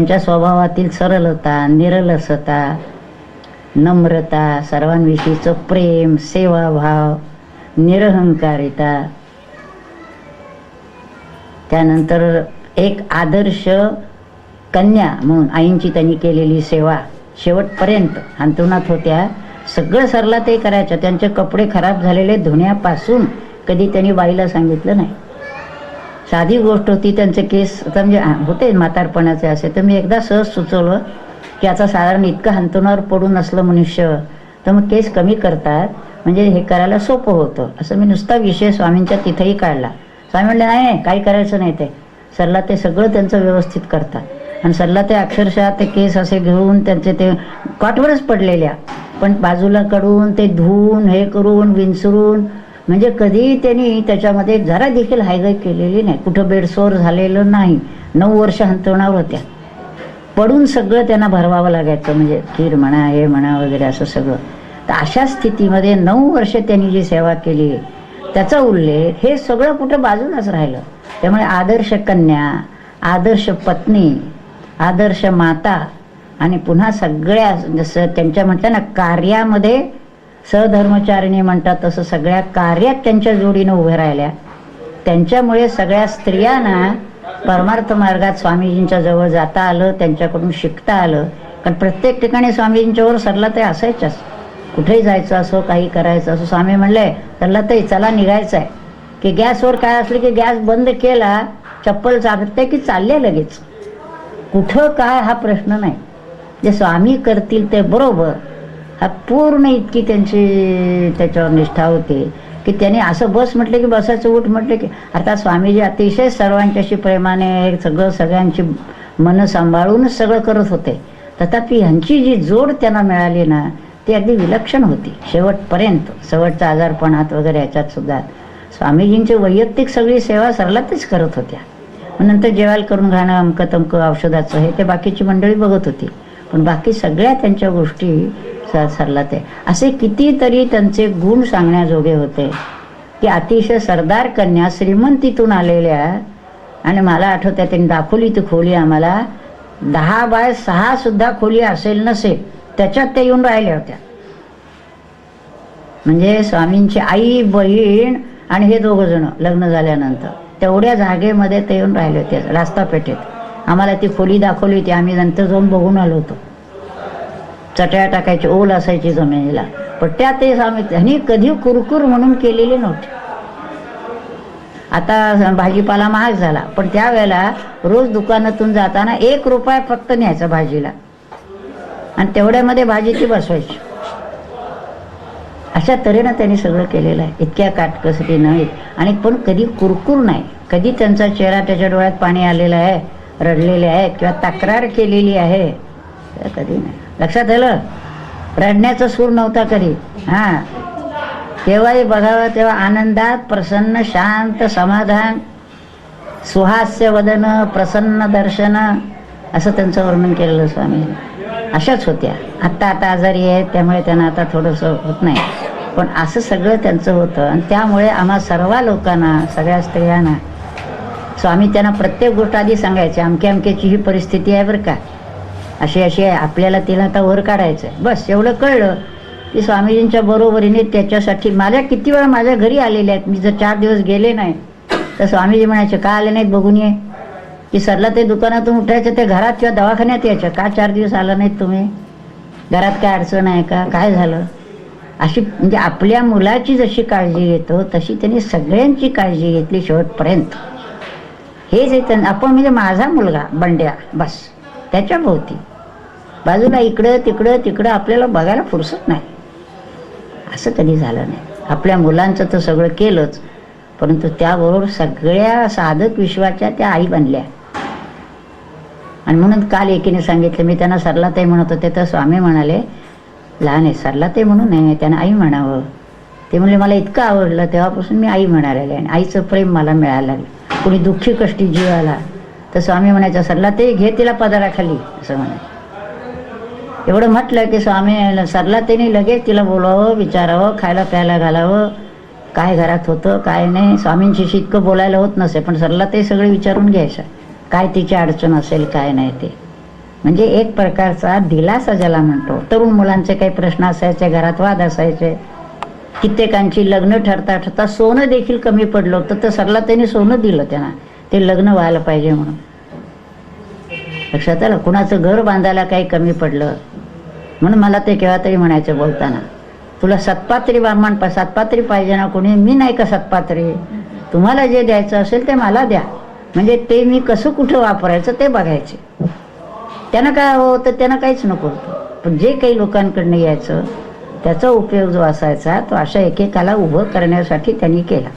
त्यांच्या स्वभावातील सरलता निरलसता नम्रता सर्वांविषयीचं प्रेम सेवाभाव निरहंकारिता. त्यानंतर एक आदर्श कन्या म्हणून आईंची त्यांनी केलेली सेवा शेवटपर्यंत. अंतरुणात होत्या. सगळं सरला ते करायचं त्यांचे कपडे खराब झालेले धुण्यापासून कधी त्यांनी बाईला सांगितलं नाही. साधी गोष्ट होती त्यांचे केस आता म्हणजे होते म्हातारपणाचे असे. तर मी एकदा सहज सुचवलं की आता साधारण इतकं हंतरुणावर पडून असलं मनुष्य तर मग केस कमी करतात. म्हणजे हे करायला सोपं होतं. असं मी नुसता विषय स्वामींच्या तिथेही काढला. स्वामी म्हणले नाही नाही काही करायचं नाही ते. सरला ते सगळं त्यांचं व्यवस्थित करतात. आणि सरला ते अक्षरशः ते केस असे घेऊन त्यांचे ते कॉटवरच पडलेल्या. पण बाजूला कडून ते धुवून हे करून विंचरून म्हणजे कधी त्यांनी त्याच्यामध्ये जरा देखील हायगाय केलेली नाही. कुठं बेडसोर झालेलं नाही. नऊ वर्ष हंतरणावर होत्या. पडून सगळं त्यांना भरवावं लागायचं. म्हणजे खीर म्हणा हे म्हणा वगैरे असं सगळं. तर अशा स्थितीमध्ये नऊ वर्ष त्यांनी जी सेवा केली त्याचा उल्लेख हे सगळं कुठं बाजूलाच राहिलं. त्यामुळे आदर्श कन्या आदर्श पत्नी आदर्श माता आणि पुन्हा सगळ्या जसं त्यांच्या म्हटलं ना कार्यामध्ये सहधर्मचारिणी म्हणतात तसं सगळ्या कार्यात त्यांच्या जोडीनं उभ्या राहिल्या. त्यांच्यामुळे सगळ्या स्त्रियांना परमार्थ मार्गात स्वामीजींच्या जवळ जाता आलं त्यांच्याकडून शिकता आलं. कारण प्रत्येक ठिकाणी स्वामीजींच्यावर सरला ते असायच्याच. कुठेही जायचं असो काही करायचं असो स्वामी म्हणले सरला ते चला निघायचं आहे की गॅसवर काय असलं की गॅस बंद केला चप्पल चालते की चालले लगेच. कुठं काय हा प्रश्न नाही. जे स्वामी करतील ते बरोबर. पूर्ण इतकी त्यांची त्याच्यावर निष्ठा होते की त्यांनी असं बस म्हटलं की बसायचं उठ म्हटलं की आता स्वामीजी अतिशय सर्वांच्याशी प्रेमाने सगळं सगळ्यांची मनं सांभाळूनच सगळं करत होते. तथापि ह्यांची जी जोड त्यांना मिळाली ना ती अगदी विलक्षण होती. शेवटपर्यंत शेवटचा आजारपणात वगैरे याच्यात सुद्धा स्वामीजींची वैयक्तिक सगळी सेवा सरलातच करत होत्या. नंतर जेवायला करून घाणं अमकं तमकं औषधाचं हे ते बाकीची मंडळी बघत होती. पण बाकी सगळ्या त्यांच्या गोष्टी सरला ते. असे कितीतरी त्यांचे गुण सांगण्याजोगे होते. की अतिशय सरदार कन्या श्रीमंतीतून आलेल्या आणि मला आठवतं त्यांनी दाखवली ती खोली आम्हाला. दहा बाय सहा सुद्धा खोली असेल नसेल त्याच्यात त्या येऊन राहिल्या होत्या. म्हणजे स्वामींची आई बहीण आणि हे दोघं जण लग्न झाल्यानंतर तेवढ्या जागेमध्ये ते येऊन राहिले होते रास्तापेठेत. आम्हाला ती खोली दाखवली होती आम्ही नंतर जाऊन बघून आलो होतो. चटया टाकायची ओल असायची जमिनीला. पण त्या ते आम्ही त्यांनी कधी कुरकुर म्हणून केलेले नव्हते. आता भाजीपाला महाग झाला. पण त्यावेळेला रोज दुकानातून जाताना एक रुपया फक्त न्यायचा भाजीला. आणि तेवढ्यामध्ये भाजी ती बसवायची. अशा तऱ्हेनं त्यांनी सगळं केलेलं आहे. इतक्या काटकसरीनं आणि पण कधी कुरकुर नाही. कधी त्यांचा चेहरा त्याच्या डोळ्यात पाणी आलेलं आहे रडलेले आहे किंवा तक्रार केलेली आहे कधी नाही. लक्षात आलं? रडण्याचा सूर नव्हता कधी. हां. केव्हाही बघावं तेव्हा आनंदात प्रसन्न शांत समाधान सुहास्य वदन प्रसन्न दर्शन असं त्यांचं वर्णन केलेलं स्वामी. अशाच होत्या. आत्ता आता आजारी आहेत त्यामुळे त्यांना आता थोडंसं होत नाही. पण असं सगळं त्यांचं होतं आणि त्यामुळे आम्हा सर्व लोकांना सगळ्या स्त्रियांना स्वामी त्यांना प्रत्येक गोष्ट आधी सांगायचे. अमक्या अमक्याची ही परिस्थिती आहे बरं का. अशी अशी आहे आपल्याला तिला आता वर काढायचं आहे बस एवढं कळलं की स्वामीजींच्या बरोबरीने त्याच्यासाठी माझ्या किती वेळा माझ्या घरी आलेल्या आहेत. मी जर चार दिवस गेले नाही तर स्वामीजी म्हणायचे का आले नाहीत बघून ये? की सरला ते दुकानातून उठायचं ते घरात किंवा दवाखान्यात यायचं? का चार दिवस आला नाहीत तुम्ही? घरात काय अडचण आहे का? काय झालं? अशी म्हणजे आपल्या मुलाची जशी काळजी घेतो तशी त्यांनी सगळ्यांची काळजी घेतली शेवटपर्यंत. हे जे आपण म्हणजे माझा मुलगा बंड्या बस त्याच्या भोवती. बाजूला इकडं तिकडं तिकडं आपल्याला बघायला फुरसत नाही. असं कधी झालं नाही. आपल्या मुलांचं तर सगळं केलंच परंतु त्याबरोबर सगळ्या साधक विश्वाच्या त्या आई बनल्या. आणि म्हणून काल एकीने सांगितलं मी त्यांना सरलाताई म्हणत होते तर स्वामी म्हणाले लहान आहे सरलाताई म्हणून नाही त्यांना आई म्हणावं. ते म्हणले मला इतकं आवडलं तेव्हापासून मी आई म्हणायला लागले आणि आईचं प्रेम मला मिळायला लागलं. कुणी दुःखी कष्टी जीवाला. तर स्वामी म्हणायचं सरला ते घे तिला पदाराखाली. असं म्हणायचं. एवढं म्हटलं की स्वामी सरला त्यांनी लगेच तिला बोलावं विचारावं खायला प्यायला घालावं. काय घरात होतं काय नाही. स्वामींशी इतकं बोलायला होत नसे पण सरला ते सगळे विचारून घ्यायचं. काय तिची अडचण असेल काय नाही ते. म्हणजे एक प्रकारचा दिलासा ज्याला म्हणतो. तरुण मुलांचे काही प्रश्न असायचे घरात वाद असायचे. कित्येकांची लग्न ठरता ठरता सोनं देखील कमी पडलं होतं तर सरला त्यांनी सोनं दिलं त्यांना. ते लग्न व्हायला पाहिजे म्हणून. लक्षात आलं? कुणाचं घर बांधायला काही कमी पडलं? म्हणून मला ते केव्हा तरी म्हणायचं बोलताना तुला सतपात्री ब्राह्मण पा सतपात्री पाहिजे ना कोणी? मी नाही का सतपात्री? तुम्हाला जे द्यायचं असेल ते मला द्या. म्हणजे ते मी कसं कुठं वापरायचं ते बघायचे. त्यानं काय हवं होतं त्यानं काहीच नको होतं. पण जे काही लोकांकडनं यायचं त्याचा उपयोग जो असायचा तो अशा एकेकाला उभं करण्यासाठी त्यांनी केला.